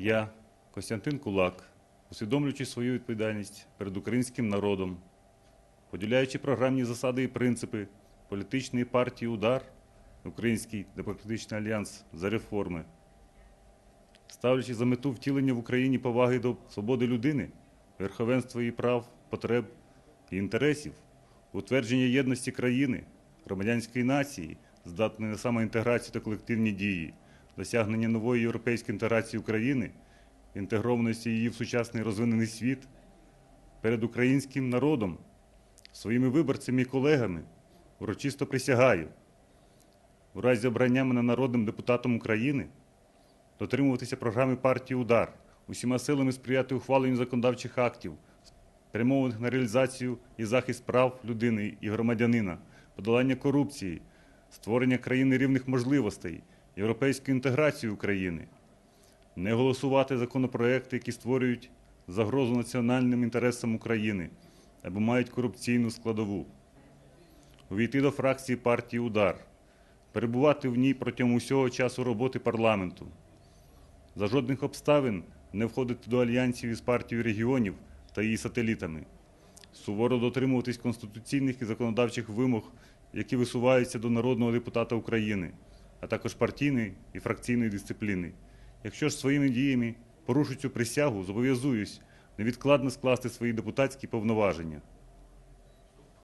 Я, Костянтин Кулак, усвідомлюючи свою відповідальність перед українським народом, поділяючи програмні засади і принципи політичної партії Удар, Український демократичний альянс за реформи, ставлячи за мету втілення в Україні поваги до свободи людини, верховенства її прав, потреб і інтересів, утвердження єдності країни, громадянської нації, здатної на самоінтеграцію та колективні дії, досягнення нової європейської інтеграції України, інтегрованості її в сучасний розвинений світ, перед українським народом, своїми виборцями і колегами урочисто присягаю, у разі обрання мене народним депутатом України дотримуватися програми партії Удар, усіма силами сприяти ухваленню законодавчих актів, спрямованих на реалізацію і захист прав людини і громадянина, подолання корупції, створення країни рівних можливостей, європейську інтеграцію України, не голосувати законопроекти, які створюють загрозу національним інтересам України або мають корупційну складову, увійти до фракції партії Удар, перебувати в ній протягом усього часу роботи парламенту, за жодних обставин не входити до альянсів із партією регіонів та її сателітами, суворо дотримуватись конституційних і законодавчих вимог, які висуваються до народного депутата України, а також партійної і фракційної дисципліни. Якщо ж своїми діями порушу цю присягу, зобов'язуюсь невідкладно скласти свої депутатські повноваження.